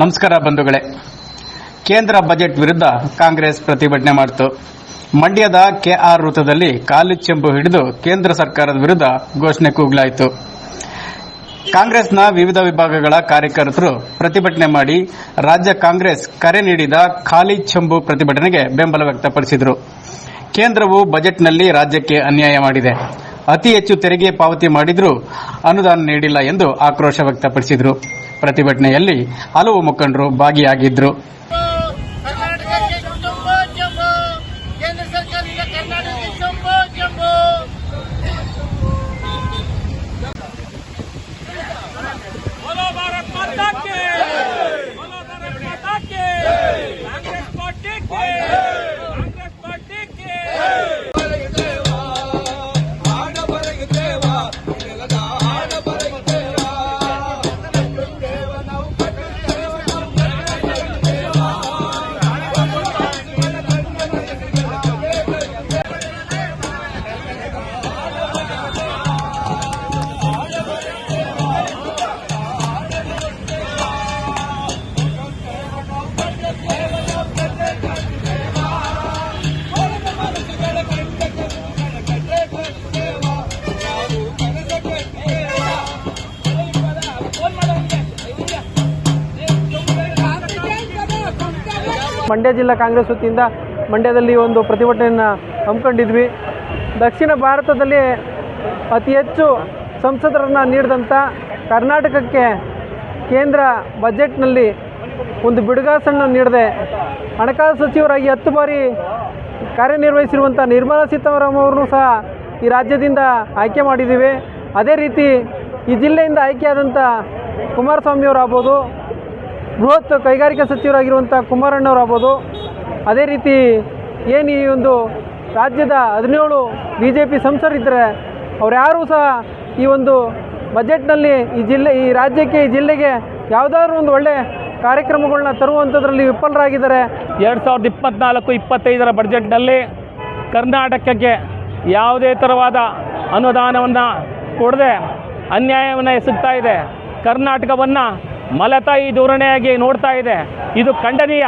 ನಮಸ್ಕಾರ ಬಂಧುಗಳೇ. ಕೇಂದ್ರ ಬಜೆಟ್ ವಿರುದ್ಧ ಕಾಂಗ್ರೆಸ್ ಪ್ರತಿಭಟನೆ ಮಾಡಿತು. ಮಂಡ್ಯದ ಕೆಆರ್ ವೃತ್ತದಲ್ಲಿ ಕಾಲು ಚೆಂಬು ಹಿಡಿದು ಕೇಂದ್ರ ಸರ್ಕಾರದ ವಿರುದ್ಧ ಘೋಷಣೆ ಕೂಗಲಾಯಿತು. ಕಾಂಗ್ರೆಸ್ನ ವಿವಿಧ ವಿಭಾಗಗಳ ಕಾರ್ಯಕರ್ತರು ಪ್ರತಿಭಟನೆ ಮಾಡಿ ರಾಜ್ಯ ಕಾಂಗ್ರೆಸ್ ಕರೆ ನೀಡಿದ ಖಾಲಿ ಚೆಂಬು ಪ್ರತಿಭಟನೆಗೆ ಬೆಂಬಲ ವ್ಯಕ್ತಪಡಿಸಿದರು. ಕೇಂದ್ರವು ಬಜೆಟ್ನಲ್ಲಿ ರಾಜ್ಯಕ್ಕೆ ಅನ್ಯಾಯ ಮಾಡಿದೆ. ಅತಿ ಹೆಚ್ಚು ತೆರಿಗೆ ಪಾವತಿ ಮಾಡಿದರೂ ಅನುದಾನ ನೀಡಿಲ್ಲ ಎಂದು ಆಕ್ರೋಶ ವ್ಯಕ್ತಪಡಿಸಿದರು. ಪ್ರತಿಭಟನೆಯಲ್ಲಿ ಹಲವು ಮುಖಂಡರು ಭಾಗಿಯಾಗಿದ್ದರು ಮಂಡ್ಯ ಜಿಲ್ಲಾ ಕಾಂಗ್ರೆಸ್ ವತಿಯಿಂದ ಮಂಡ್ಯದಲ್ಲಿ ಒಂದು ಪ್ರತಿಭಟನೆಯನ್ನು ಹಮ್ಮಿಕೊಂಡಿದ್ವಿ. ದಕ್ಷಿಣ ಭಾರತದಲ್ಲಿ ಅತಿ ಹೆಚ್ಚು ಸಂಸದರನ್ನು ನೀಡಿದಂಥ ಕರ್ನಾಟಕಕ್ಕೆ ಕೇಂದ್ರ ಬಜೆಟ್ನಲ್ಲಿ ಒಂದು ಬಿಡುಗಾಸನ್ನು ನೀಡದೆ ಹಣಕಾಸು ಸಚಿವರಾಗಿ ಹತ್ತು ಬಾರಿ ಕಾರ್ಯನಿರ್ವಹಿಸಿರುವಂಥ ನಿರ್ಮಲಾ ಸೀತಾರಾಮನ್ ಸಹ ಈ ರಾಜ್ಯದಿಂದ ಆಯ್ಕೆ ಮಾಡಿದ್ದೀವಿ. ಅದೇ ರೀತಿ ಈ ಜಿಲ್ಲೆಯಿಂದ ಆಯ್ಕೆಯಾದಂಥ ಕುಮಾರಸ್ವಾಮಿಯವರು ಆಗ್ಬೋದು ಬೃಹತ್ ಕೈಗಾರಿಕಾ ಸಚಿವರಾಗಿರುವಂಥ ಕುಮಾರಣ್ಣವರಾಗ್ಬೋದು. ಅದೇ ರೀತಿ ಏನು ಈ ಒಂದು ರಾಜ್ಯದ ಹದಿನೇಳು ಬಿ ಜೆ ಪಿ ಸಂಸದರಿದ್ದರೆ ಅವ್ರು ಸಹ ಈ ಒಂದು ಬಜೆಟ್ನಲ್ಲಿ ಈ ಜಿಲ್ಲೆ, ಈ ರಾಜ್ಯಕ್ಕೆ, ಈ ಜಿಲ್ಲೆಗೆ ಯಾವುದಾದ್ರೂ ಒಂದು ಒಳ್ಳೆ ಕಾರ್ಯಕ್ರಮಗಳನ್ನ ತರುವಂಥದ್ರಲ್ಲಿ ವಿಫಲರಾಗಿದ್ದಾರೆ. ಎರಡು ಸಾವಿರದ ಇಪ್ಪತ್ನಾಲ್ಕು, ಇಪ್ಪತ್ತೈದರ ಬಜೆಟ್ನಲ್ಲಿ ಕರ್ನಾಟಕಕ್ಕೆ ಯಾವುದೇ ಥರವಾದ ಅನುದಾನವನ್ನು ಕೊಡದೆ ಅನ್ಯಾಯವನ್ನು ಎಸಗ್ತಾ ಇದೆ. ಕರ್ನಾಟಕವನ್ನು ಮಲತಾಯಿ ಧೋರಣೆಯಾಗಿ ನೋಡ್ತಾ ಇದೆ. ಇದು ಖಂಡನೀಯ.